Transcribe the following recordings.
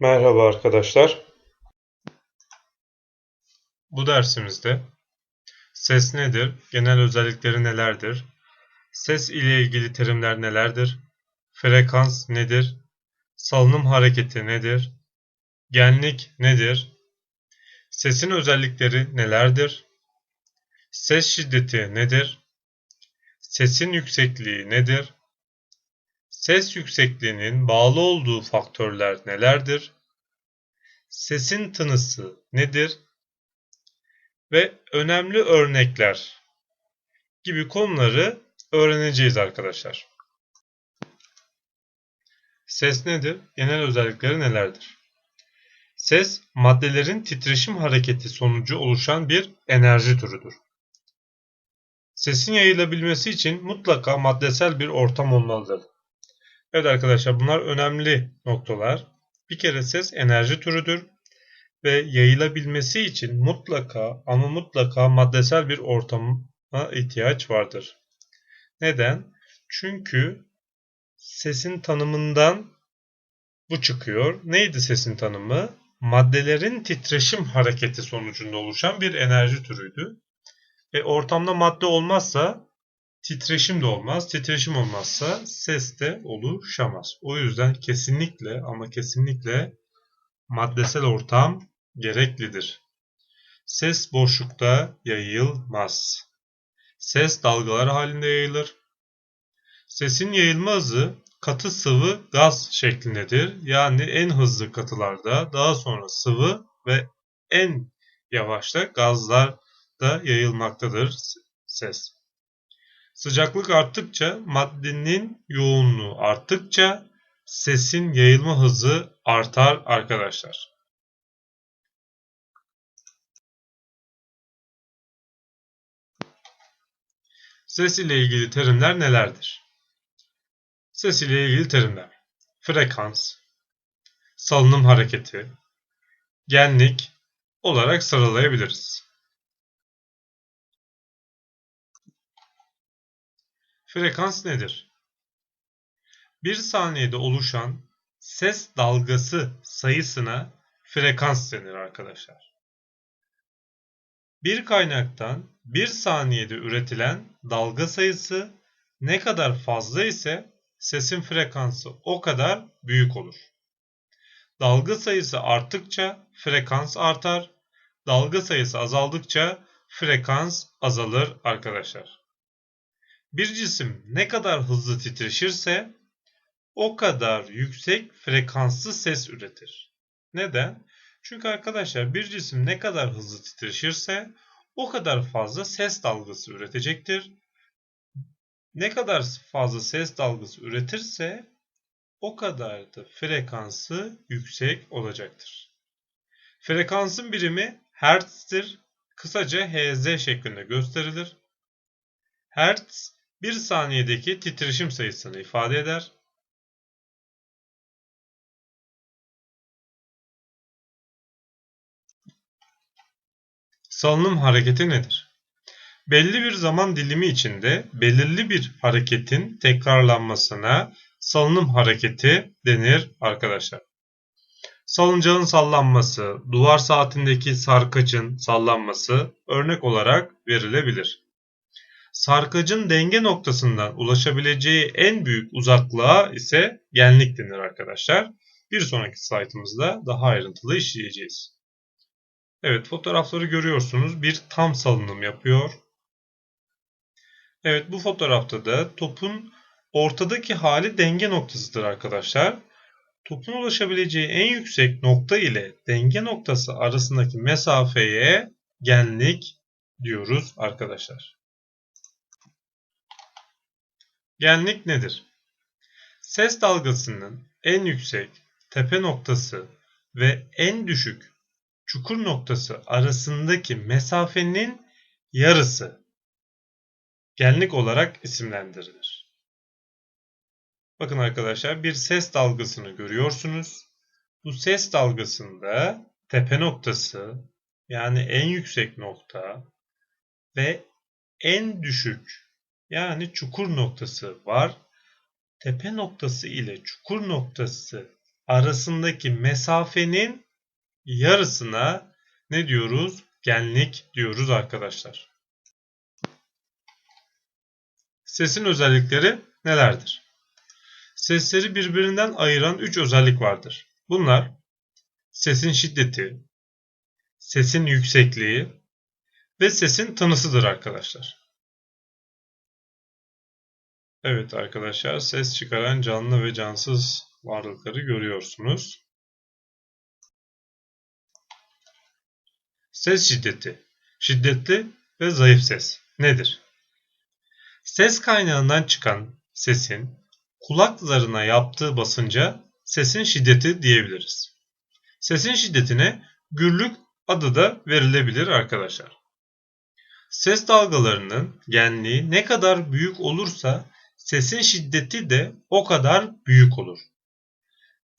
Merhaba arkadaşlar. Bu dersimizde ses nedir, genel özellikleri nelerdir, ses ile ilgili terimler nelerdir, frekans nedir, salınım hareketi nedir, genlik nedir, sesin özellikleri nelerdir, ses şiddeti nedir, sesin yüksekliği nedir, ses yüksekliğinin bağlı olduğu faktörler nelerdir, sesin tınısı nedir ve önemli örnekler gibi konuları öğreneceğiz arkadaşlar. Ses nedir? Genel özellikleri nelerdir? Ses, maddelerin titreşim hareketi sonucu oluşan bir enerji türüdür. Sesin yayılabilmesi için mutlaka maddesel bir ortam olmalıdır. Evet arkadaşlar bunlar önemli noktalar. Bir kere ses enerji türüdür ve yayılabilmesi için mutlaka ama mutlaka maddesel bir ortama ihtiyaç vardır. Neden? Çünkü sesin tanımından bu çıkıyor. Neydi sesin tanımı? Maddelerin titreşim hareketi sonucunda oluşan bir enerji türüydü. Ve ortamda madde olmazsa titreşim de olmaz. Titreşim olmazsa ses de oluşamaz. O yüzden kesinlikle ama kesinlikle maddesel ortam gereklidir. Ses boşlukta yayılmaz. Ses dalgalar halinde yayılır. Sesin yayılma hızı katı sıvı gaz şeklindedir. Yani en hızlı katılarda daha sonra sıvı ve en yavaşta gazlarda yayılmaktadır ses. Sıcaklık arttıkça maddenin yoğunluğu arttıkça sesin yayılma hızı artar arkadaşlar. Ses ile ilgili terimler nelerdir? Ses ile ilgili terimler. Frekans, salınım hareketi, genlik olarak sıralayabiliriz. Frekans nedir? Bir saniyede oluşan ses dalgası sayısına frekans denir arkadaşlar. Bir kaynaktan bir saniyede üretilen dalga sayısı ne kadar fazla ise sesin frekansı o kadar büyük olur. Dalga sayısı arttıkça frekans artar, dalga sayısı azaldıkça frekans azalır arkadaşlar. Bir cisim ne kadar hızlı titreşirse o kadar yüksek frekanslı ses üretir. Neden? Çünkü arkadaşlar bir cisim ne kadar hızlı titreşirse o kadar fazla ses dalgası üretecektir. Ne kadar fazla ses dalgası üretirse o kadar da frekansı yüksek olacaktır. Frekansın birimi Hertz'tir. Kısaca Hz şeklinde gösterilir. Hertz bir saniyedeki titreşim sayısını ifade eder. Salınım hareketi nedir? Belli bir zaman dilimi içinde belirli bir hareketin tekrarlanmasına salınım hareketi denir arkadaşlar. Salıncağın sallanması, duvar saatindeki sarkacın sallanması örnek olarak verilebilir. Sarkacın denge noktasından ulaşabileceği en büyük uzaklığa ise genlik denir arkadaşlar. Bir sonraki slaytımızda daha ayrıntılı işleyeceğiz. Evet fotoğrafları görüyorsunuz. Bir tam salınım yapıyor. Evet bu fotoğrafta da topun ortadaki hali denge noktasıdır arkadaşlar. Topun ulaşabileceği en yüksek nokta ile denge noktası arasındaki mesafeye genlik diyoruz arkadaşlar. Genlik nedir? Ses dalgasının en yüksek tepe noktası ve en düşük çukur noktası arasındaki mesafenin yarısı genlik olarak isimlendirilir. Bakın arkadaşlar bir ses dalgasını görüyorsunuz. Bu ses dalgasında tepe noktası yani en yüksek nokta ve en düşük yani çukur noktası var. Tepe noktası ile çukur noktası arasındaki mesafenin yarısına ne diyoruz? Genlik diyoruz arkadaşlar. Sesin özellikleri nelerdir? Sesleri birbirinden ayıran 3 özellik vardır. Bunlar sesin şiddeti, sesin yüksekliği ve sesin tınısıdır arkadaşlar. Evet arkadaşlar ses çıkaran canlı ve cansız varlıkları görüyorsunuz. Ses şiddeti. Şiddetli ve zayıf ses nedir? Ses kaynağından çıkan sesin kulak yaptığı basınca sesin şiddeti diyebiliriz. Sesin şiddetine gürlük adı da verilebilir arkadaşlar. Ses dalgalarının genliği ne kadar büyük olursa sesin şiddeti de o kadar büyük olur.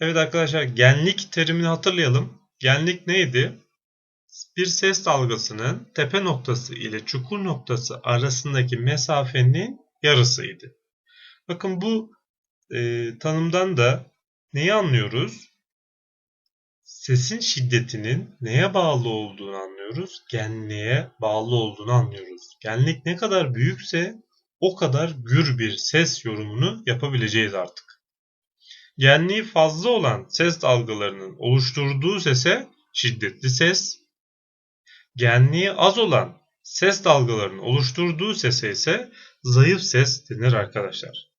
Evet arkadaşlar genlik terimini hatırlayalım. Genlik neydi? Bir ses dalgasının tepe noktası ile çukur noktası arasındaki mesafenin yarısıydı. Bakın bu e, tanımdan da neyi anlıyoruz? Sesin şiddetinin neye bağlı olduğunu anlıyoruz. Genliğe bağlı olduğunu anlıyoruz. Genlik ne kadar büyükse o kadar gür bir ses yorumunu yapabileceğiz artık. Genliği fazla olan ses dalgalarının oluşturduğu sese şiddetli ses, genliği az olan ses dalgalarının oluşturduğu sese ise zayıf ses denir arkadaşlar.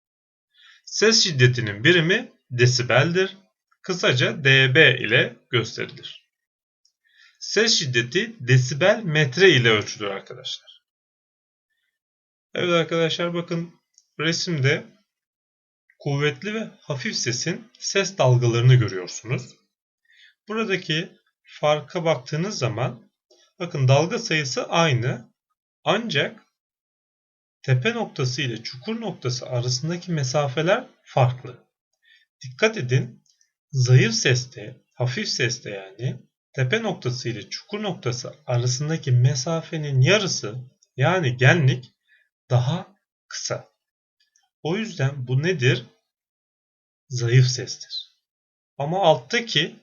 Ses şiddetinin birimi desibeldir. Kısaca dB ile gösterilir. Ses şiddeti desibel metre ile ölçülür arkadaşlar. Evet arkadaşlar bakın resimde kuvvetli ve hafif sesin ses dalgalarını görüyorsunuz. Buradaki farka baktığınız zaman bakın dalga sayısı aynı ancak tepe noktası ile çukur noktası arasındaki mesafeler farklı. Dikkat edin zayıf seste, hafif seste yani tepe noktası ile çukur noktası arasındaki mesafenin yarısı yani genlik daha kısa. O yüzden bu nedir? Zayıf sestir. Ama alttaki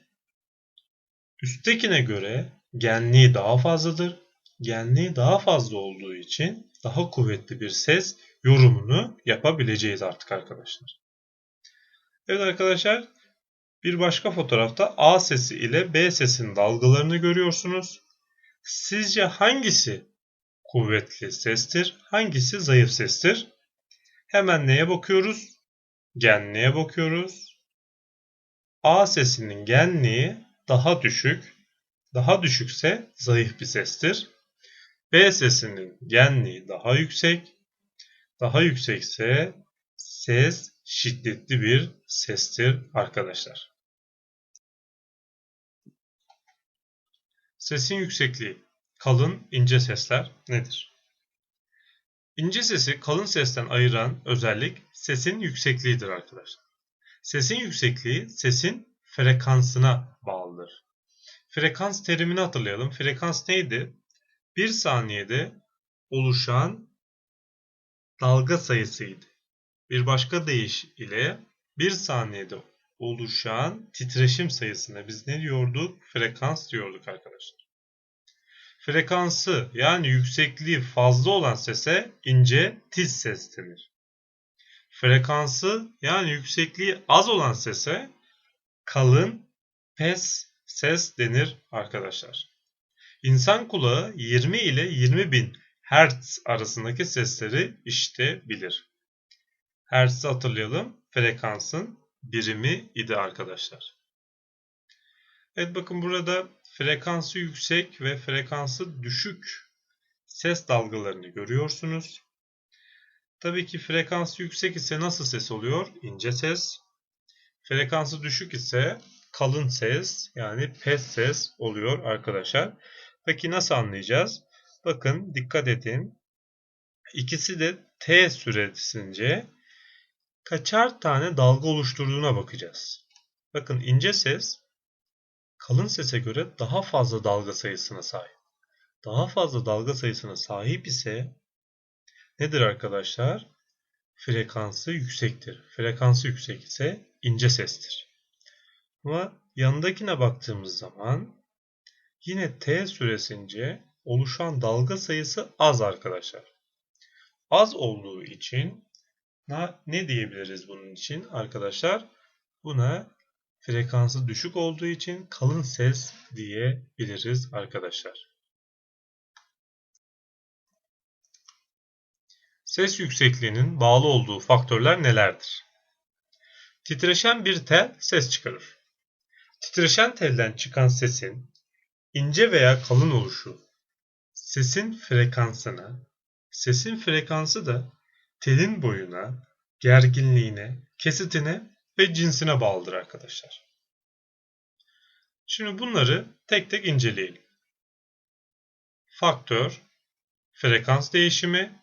üsttekine göre genliği daha fazladır. Genliği daha fazla olduğu için daha kuvvetli bir ses yorumunu yapabileceğiz artık arkadaşlar. Evet arkadaşlar bir başka fotoğrafta A sesi ile B sesinin dalgalarını görüyorsunuz. Sizce hangisi kuvvetli sestir, hangisi zayıf sestir? Hemen neye bakıyoruz? Genliğe bakıyoruz. A sesinin genliği daha düşük. Daha düşükse zayıf bir sestir. B sesinin genliği daha yüksek. Daha yüksekse ses şiddetli bir sestir arkadaşlar. Sesin yüksekliği, kalın, ince sesler nedir? İnce sesi kalın sesten ayıran özellik sesin yüksekliğidir arkadaşlar. Sesin yüksekliği sesin frekansına bağlıdır. Frekans terimini hatırlayalım. Frekans neydi? Bir saniyede oluşan dalga sayısıydı. Bir başka deyiş ile bir saniyede oluşan titreşim sayısına biz ne diyorduk? Frekans diyorduk arkadaşlar. Frekansı yani yüksekliği fazla olan sese ince tiz ses denir. Frekansı yani yüksekliği az olan sese kalın pes ses denir arkadaşlar. İnsan kulağı 20 ile 20 bin Hz arasındaki sesleri işitebilir. Hertz'i hatırlayalım. Frekansın birimi idi arkadaşlar. Evet bakın burada frekansı yüksek ve frekansı düşük ses dalgalarını görüyorsunuz. Tabii ki frekansı yüksek ise nasıl ses oluyor? İnce ses. Frekansı düşük ise kalın ses yani pes ses oluyor arkadaşlar. Peki nasıl anlayacağız? Bakın dikkat edin. İkisi de t süresince kaçar tane dalga oluşturduğuna bakacağız. Bakın ince ses kalın sese göre daha fazla dalga sayısına sahip. Daha fazla dalga sayısına sahip ise nedir arkadaşlar? Frekansı yüksektir. Frekansı yüksek ise ince sestir. Ama yanındakine baktığımız zaman yine t süresince oluşan dalga sayısı az arkadaşlar. Az olduğu için ne diyebiliriz bunun için arkadaşlar? Buna frekansı düşük olduğu için kalın ses diyebiliriz arkadaşlar. Ses yüksekliğinin bağlı olduğu faktörler nelerdir? Titreşen bir tel ses çıkarır. Titreşen telden çıkan sesin ince veya kalın oluşu sesin frekansına, sesin frekansı da telin boyuna, gerginliğine, kesitine ve cinsine bağlıdır arkadaşlar. Şimdi bunları tek tek inceleyelim. Faktör, frekans değişimi,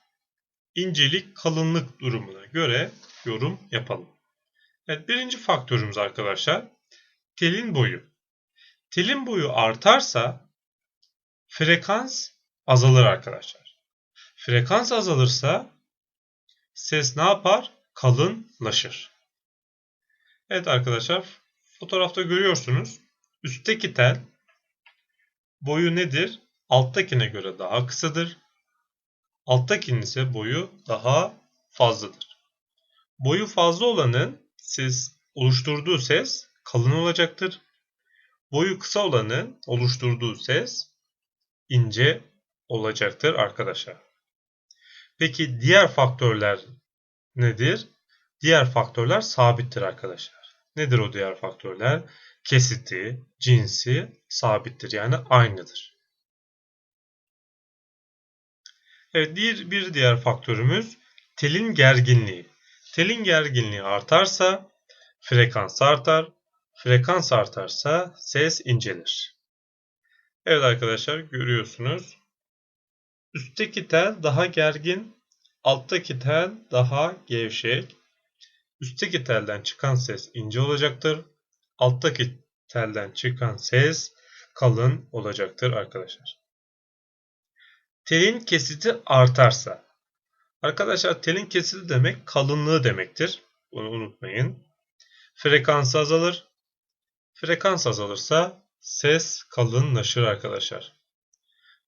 incelik, kalınlık durumuna göre yorum yapalım. Evet, birinci faktörümüz arkadaşlar telin boyu. Telin boyu artarsa frekans azalır arkadaşlar. Frekans azalırsa ses ne yapar? Kalınlaşır. Evet arkadaşlar fotoğrafta görüyorsunuz. Üstteki tel boyu nedir? Alttakine göre daha kısadır. Alttakinin ise boyu daha fazladır. Boyu fazla olanın ses oluşturduğu ses kalın olacaktır. Boyu kısa olanın oluşturduğu ses ince olacaktır arkadaşlar. Peki diğer faktörler nedir? Diğer faktörler sabittir arkadaşlar. Nedir o diğer faktörler? Kesiti, cinsi sabittir yani aynıdır. Evet bir, bir diğer faktörümüz telin gerginliği. Telin gerginliği artarsa frekans artar. Frekans artarsa ses incelir. Evet arkadaşlar görüyorsunuz. Üstteki tel daha gergin, alttaki tel daha gevşek. Üstteki telden çıkan ses ince olacaktır. Alttaki telden çıkan ses kalın olacaktır arkadaşlar. Telin kesiti artarsa. Arkadaşlar telin kesiti demek kalınlığı demektir. Bunu unutmayın. Frekansı azalır. Frekans azalırsa ses kalınlaşır arkadaşlar.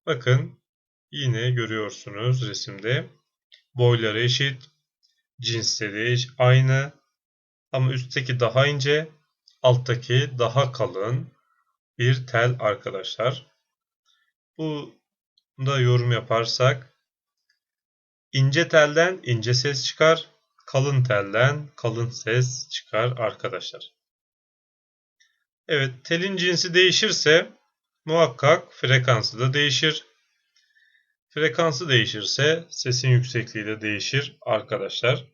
Bakın yine görüyorsunuz resimde. Boyları eşit. Cinsleri aynı. Ama üstteki daha ince. Alttaki daha kalın bir tel arkadaşlar. Bu da yorum yaparsak ince telden ince ses çıkar. Kalın telden kalın ses çıkar arkadaşlar. Evet telin cinsi değişirse muhakkak frekansı da değişir. Frekansı değişirse sesin yüksekliği de değişir arkadaşlar.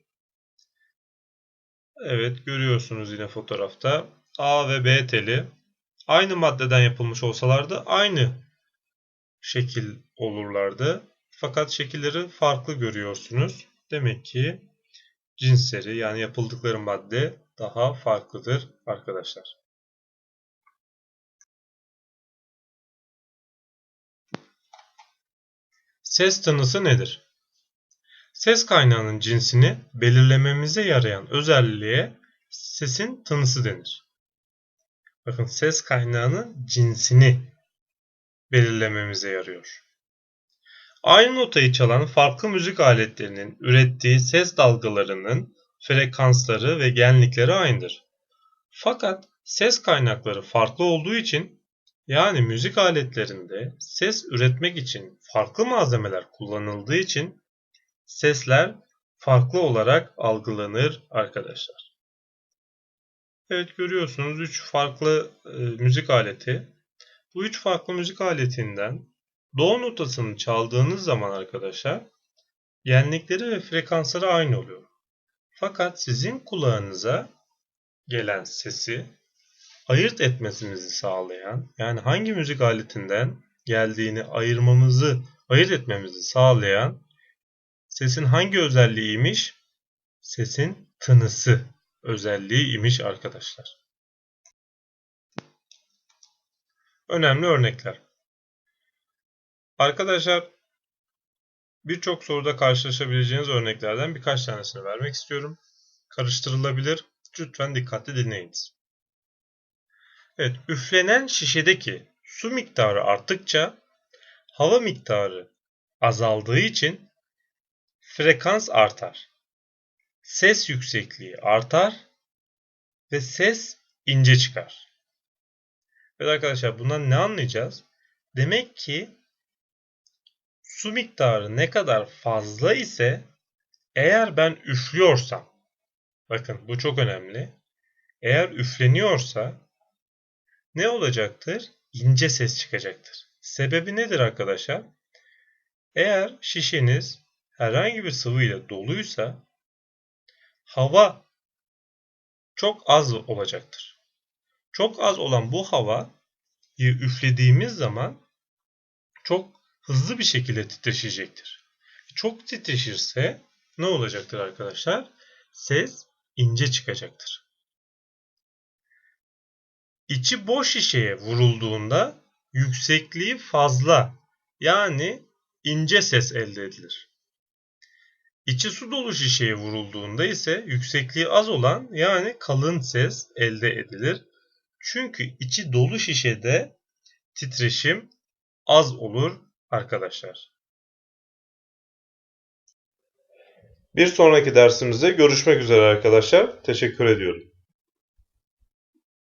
Evet görüyorsunuz yine fotoğrafta A ve B teli aynı maddeden yapılmış olsalardı aynı şekil olurlardı. Fakat şekilleri farklı görüyorsunuz. Demek ki cinsleri yani yapıldıkları madde daha farklıdır arkadaşlar. Ses tınısı nedir? Ses kaynağının cinsini belirlememize yarayan özelliğe sesin tınısı denir. Bakın ses kaynağının cinsini belirlememize yarıyor. Aynı notayı çalan farklı müzik aletlerinin ürettiği ses dalgalarının frekansları ve genlikleri aynıdır. Fakat ses kaynakları farklı olduğu için yani müzik aletlerinde ses üretmek için farklı malzemeler kullanıldığı için sesler farklı olarak algılanır arkadaşlar. Evet görüyorsunuz 3 farklı e, müzik aleti. Bu 3 farklı müzik aletinden do notasını çaldığınız zaman arkadaşlar genlikleri ve frekansları aynı oluyor. Fakat sizin kulağınıza gelen sesi ayırt etmesimizi sağlayan yani hangi müzik aletinden geldiğini ayırmamızı, ayırt etmemizi sağlayan sesin hangi özelliğiymiş? Sesin tınısı özelliği imiş arkadaşlar. Önemli örnekler. Arkadaşlar birçok soruda karşılaşabileceğiniz örneklerden birkaç tanesini vermek istiyorum. Karıştırılabilir. Lütfen dikkatli dinleyiniz. Evet, üflenen şişedeki su miktarı arttıkça hava miktarı azaldığı için frekans artar. Ses yüksekliği artar ve ses ince çıkar. Evet arkadaşlar bundan ne anlayacağız? Demek ki su miktarı ne kadar fazla ise eğer ben üflüyorsam bakın bu çok önemli. Eğer üfleniyorsa ne olacaktır? İnce ses çıkacaktır. Sebebi nedir arkadaşlar? Eğer şişeniz herhangi bir sıvı ile doluysa hava çok az olacaktır. Çok az olan bu havayı üflediğimiz zaman çok hızlı bir şekilde titreşecektir. Çok titreşirse ne olacaktır arkadaşlar? Ses ince çıkacaktır. İçi boş şişeye vurulduğunda yüksekliği fazla yani ince ses elde edilir. İçi su dolu şişeye vurulduğunda ise yüksekliği az olan yani kalın ses elde edilir. Çünkü içi dolu şişede titreşim az olur arkadaşlar. Bir sonraki dersimizde görüşmek üzere arkadaşlar. Teşekkür ediyorum.